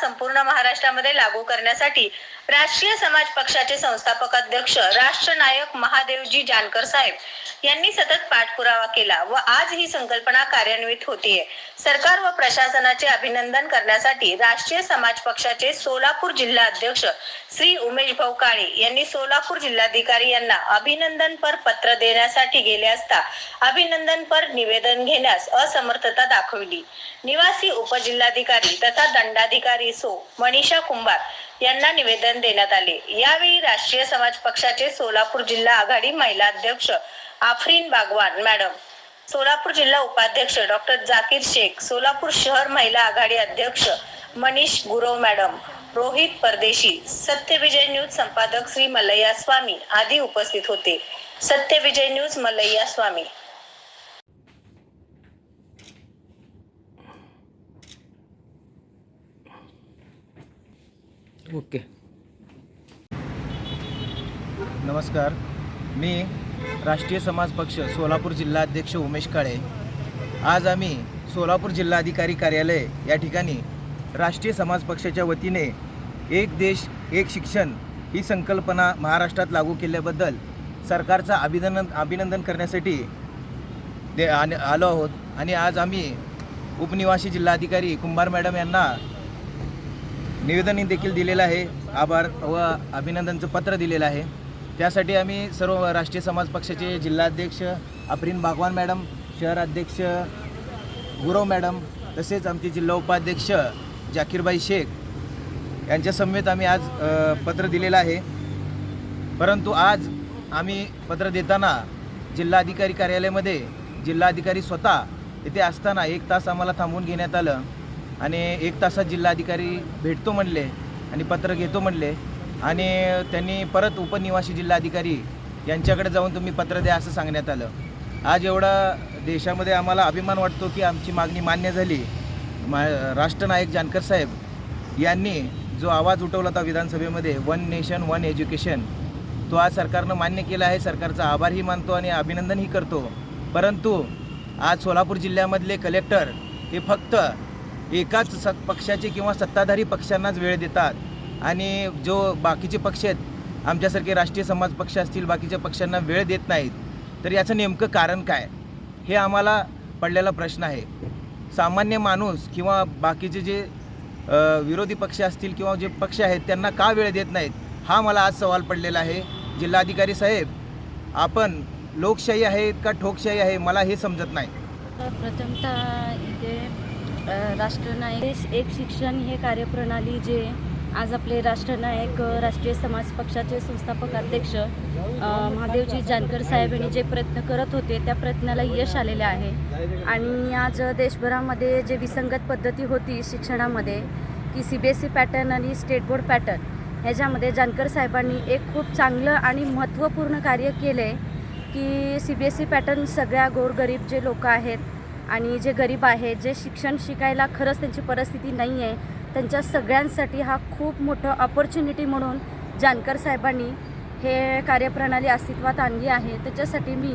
संपूर्ण महाराष्ट्रामध्ये लागू करण्यासाठी राष्ट्रीय समाज पक्षाचे संस्थापक अध्यक्ष राष्ट्रनायक महादेवजी जानकर साहेब यांनी सतत पाठपुरावा केला व आज ही संकल्पना कार्यान्वित होतीये. सरकार व प्रशासनाचे अभिनंदन करण्यासाठी राष्ट्रीय समाज पक्षाचे सोलापूर जिल्हा अध्यक्ष श्री उमेश भाऊ काळे यांनी सोलापूर जिल्हाधिकारी यांना अभिनंदनपर पत्र देण्यासाठी गेले असता अभिनंदनपर निवेदन घेण्यास असमर्थता दाखवली. निवासी उपजिल्हाधिकारी तथा दंडाधिकारी सो मनीषा कुंभार यांना निवेदन देण्यात आले. यावेळी राष्ट्रीय समाज पक्षाचे सोलापूर जिल्हा आघाडी महिला अध्यक्ष आफरीन बागवान मॅडम. सोलापूर जिल्हा उपाध्यक्ष डॉक्टर जाकीर शेख सोलापूर शहर महिला आघाडी अध्यक्ष मनीष गुरव मॅडम. रोहित परदेशी सत्यविजय न्यूज संपादक श्री मल्लय्या स्वामी आदी उपस्थित होते. सत्यविजय न्यूज मल्लय्या स्वामी. ओके. नमस्कार. मी राष्ट्रीय समाज पक्ष सोलापूर जिल्हाध्यक्ष उमेश काळे. आज आम्ही सोलापूर जिल्हाधिकारी कार्यालय या ठिकाणी राष्ट्रीय समाज पक्षाच्या वतीने एक देश एक शिक्षण ही संकल्पना महाराष्ट्रात लागू केल्याबद्दल सरकारचा अभिनंदन अभिनंदन करण्यासाठी दे आन- आलो आहोत. आणि आज आम्ही उपनिवासी जिल्हाधिकारी कुंभार मॅडम यांना निवेदन देखील दिलेलं आहे. आभार व अभिनंदनचं पत्र दिलेलं आहे. त्यासाठी आम्ही सर्व राष्ट्रीय समाज पक्षाचे जिल्हाध्यक्ष अप्रिन भागवान मॅडम शहराध्यक्ष गुरव मॅडम तसेच आमचे जिल्हा उपाध्यक्ष जाकीरबाई शेख यांच्या समवेत आम्ही आज पत्र दिलेलं आहे. परंतु आज आम्ही पत्र देताना जिल्हाधिकारी कार्यालयामध्ये जिल्हाधिकारी स्वतः तिथे असताना एक तास आम्हाला थांबवून घेण्यात आलं आणि एक तासात जिल्हाधिकारी भेटतो म्हणले आणि पत्र घेतो म्हणले. आणि त्यांनी परत उपनिवासी जिल्हाधिकारी यांच्याकडे जाऊन तुम्ही पत्र द्या असं सांगण्यात आलं. आज एवढा देशामध्ये आम्हाला अभिमान वाटतो की आमची मागणी मान्य झाली. मा राष्ट्रनायक जानकर साहेब यांनी जो आवाज उठवला होता विधानसभेमध्ये वन नेशन वन एज्युकेशन तो आज सरकारनं मान्य केला आहे. सरकारचा आभारही मानतो आणि अभिनंदनही करतो. परंतु आज सोलापूर जिल्ह्यामधले कलेक्टर हे फक्त एकाच स पक्षाचे किंवा सत्ताधारी पक्षांनाच वेळ देतात. आणि जो बाकीचे पक्ष आहेत आमच्यासारखे राष्ट्रीय समाज पक्ष असतील बाकीच्या पक्षांना वेळ देत नाहीत तर याचं नेमकं कारण काय? हे आम्हाला पडलेला प्रश्न आहे. सामान्य माणूस किंवा बाकीचे जे विरोधी पक्ष असतील किंवा जे पक्ष आहेत त्यांना का वेळ देत नाहीत? हा मला आज सवाल पडलेला आहे. जिल्हाधिकारी साहेब आपण लोकशाही आहे का ठोकशाही आहे मला हे समजत नाही. प्रथमतः इथे राष्ट्रनायक एक शिक्षण हे कार्यप्रणाली जे आज आपले राष्ट्रनायक राष्ट्रीय समाज पक्षाचे संस्थापक अध्यक्ष महादेवजी जानकर साहेब यांनी जे प्रयत्न करत होते त्या प्रयत्नाला यश आलेले आहे. आणि आज देशभरामध्ये जे विसंगत पद्धती होती शिक्षणामध्ये की C B S E pattern आणि स्टेट बोर्ड पॅटर्न ह्याच्यामध्ये जानकर साहेबांनी एक खूप चांगलं आणि महत्त्वपूर्ण कार्य केले की C B S E pattern सगळ्या गोरगरीब जे लोक आहेत आणि जे गरीब आहेत जे शिक्षण शिकायला खरंच त्यांची परिस्थिती नाही आहे त्यांच्या सगळ्यांसाठी हा खूप मोठं ऑपॉर्च्युनिटी म्हणून जानकर साहेबांनी हे कार्यप्रणाली अस्तित्वात आणली आहे. त्याच्यासाठी मी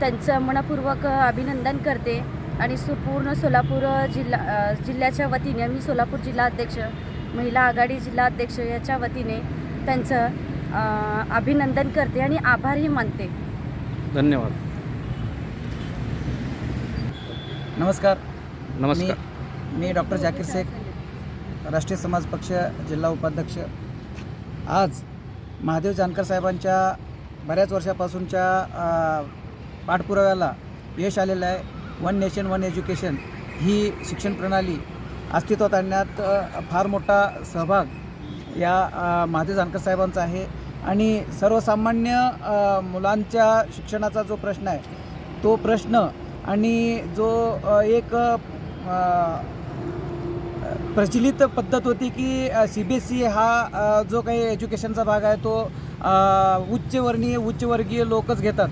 त्यांचं मनपूर्वक अभिनंदन करते आणि सु पूर्ण सोलापूर जिल्हा जिल्ह्याच्या वतीने मी सोलापूर जिल्हा अध्यक्ष महिला आघाडी जिल्हा अध्यक्ष याच्या वतीने त्यांचं अभिनंदन करते आणि आभारही मानते. धन्यवाद. नमस्कार. नमस्कार. मी मी डॉक्टर जाकीर शेख. राष्ट्रीय समाज पक्ष जिल्हा उपाध्यक्ष. आज महादेव जानकर साहेबांच्या बऱ्याच वर्षापासूनच्या पाठपुराव्याला यश आलेलं आहे. वन नेशन वन एज्युकेशन ही शिक्षण प्रणाली अस्तित्वात आणण्यात फार मोठा सहभाग या महादेव जानकर साहेबांचा आहे. आणि सर्वसामान्य मुलांच्या शिक्षणाचा जो प्रश्न आहे तो प्रश्न आणि जो एक प्रचलित पद्धत होती की सी बी एस सी हा जो काही एज्युकेशनचा भाग आहे तो उच्चवर्णीय उच्चवर्गीय लोकच घेतात.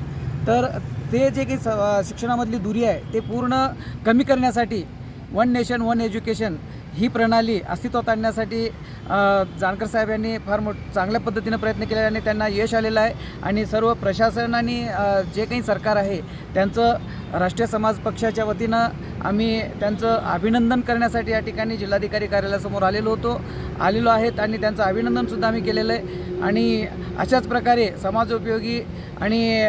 तर ते जे काही स शिक्षणामधली दुरी आहे ते पूर्ण कमी करण्यासाठी वन नेशन वन एज्युकेशन ही प्रणाली अस्तित्वात आणण्यासाठी जानकर साहेब यांनी फार मोठ चांगल्या पद्धतीनं प्रयत्न केले आणि त्यांना यश आलेलं आहे. आणि सर्व प्रशासन आणि जे काही सरकार आहे त्यांचं राष्ट्रीय समाज पक्षाच्या वतीनं आम्ही त्यांचं अभिनंदन करण्यासाठी या ठिकाणी जिल्हाधिकारी कार्यालयासमोर आलेलो होतो. आलेलो आहेत आणि त्यांचं अभिनंदनसुद्धा आम्ही केलेलं आहे. आणि अशाच प्रकारे समाजोपयोगी आणि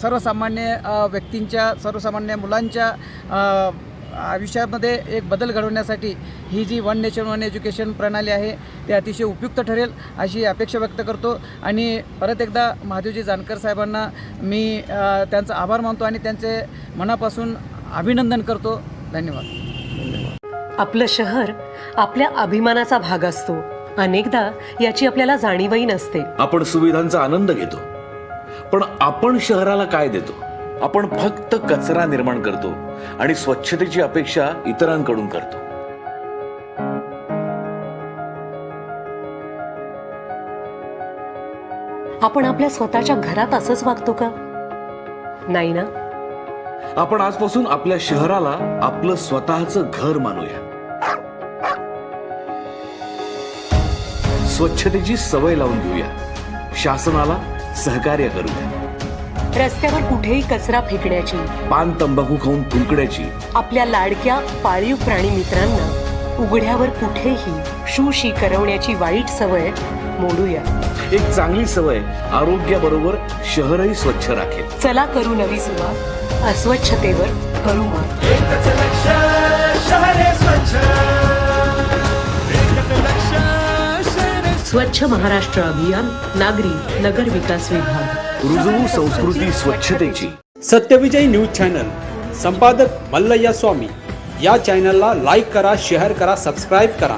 सर्वसामान्य व्यक्तींच्या सर्वसामान्य मुलांच्या आयुष्यामध्ये एक बदल घडवण्यासाठी ही जी वन नेशन वन एज्युकेशन प्रणाली आहे ते अतिशय उपयुक्त ठरेल अशी अपेक्षा व्यक्त करतो. आणि परत एकदा महादेवजी जानकर साहेबांना मी त्यांचा आभार मानतो आणि त्यांचे मनापासून अभिनंदन करतो. धन्यवाद. आपलं शहर आपल्या अभिमानाचा भाग असतो. अनेकदा याची आपल्याला जाणीवही नसते. आपण सुविधांचा आनंद घेतो. पण आपण शहराला काय देतो? आपण फक्त कचरा निर्माण करतो आणि स्वच्छतेची अपेक्षा इतरांकडून करतो. आपण आपल्या स्वतःच्या घरात असंच वागतो का? नाही ना? आपण आजपासून आपल्या शहराला आपलं स्वतःचं घर मानूया. स्वच्छतेची सवय लावून घेऊया. शासनाला सहकार्य करूया. रस्त्यावर कुठेही कचरा फेकण्याची. पान तंबाखू खाऊन थुंकण्याची आपल्या लाडक्या पाळीव प्राणी मित्रांना उघड्यावर कुठेही शूशी करवण्याची वाईट सवय मोडूया. एक चांगली सवय आरोग्याबरोबर शहरही स्वच्छ राखेल. चला करू नवी सुरुवात. अस्वच्छतेवर करू मात. स्वच्छ. महाराष्ट्र अभियान नागरी नगर विकास विभाग. रुजवू संस्कृती स्वच्छतेची. Satyavijay news channel. संपादक मल्लय्या स्वामी. या चॅनलला लाईक करा शेअर करा सबस्क्राईब करा.